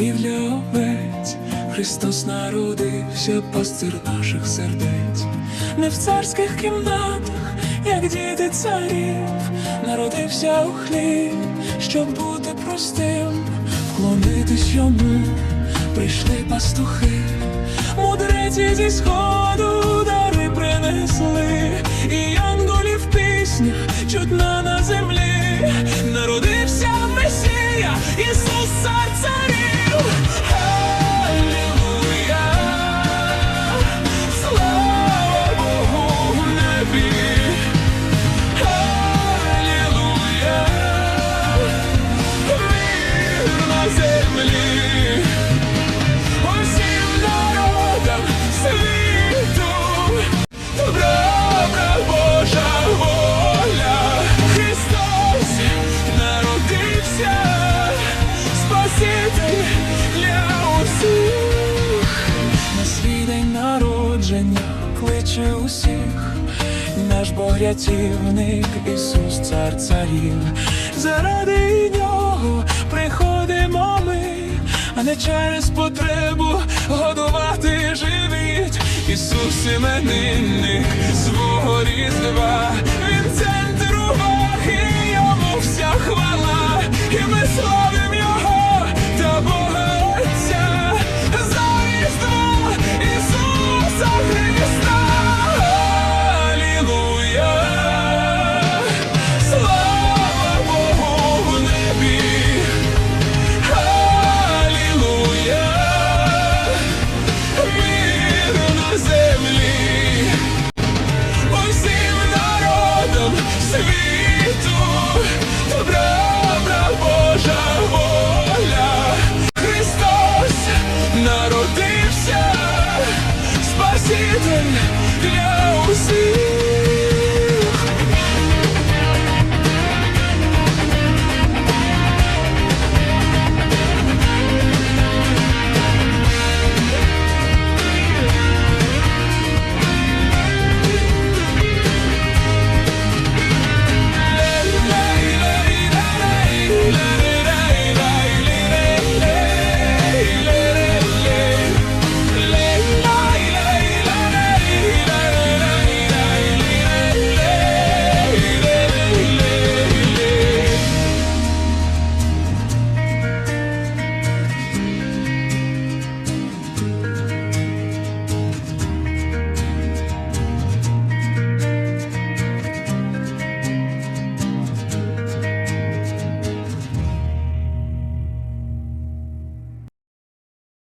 хлівля овець, Христос народився, пастир наших сердець, не в царських кімнатах, як діти царів, народився у хліб, щоб бути простим, вклонитись йому, прийшли пастухи, мудреці зі сходу дари принесли, Месія, Ісус вище усіх, наш Богрятівник Ісус, цар царів, заради нього приходимо ми, а не через потребу годувати живіт. Ісус іменинник свого різдва, він центр уваги. didn't know see.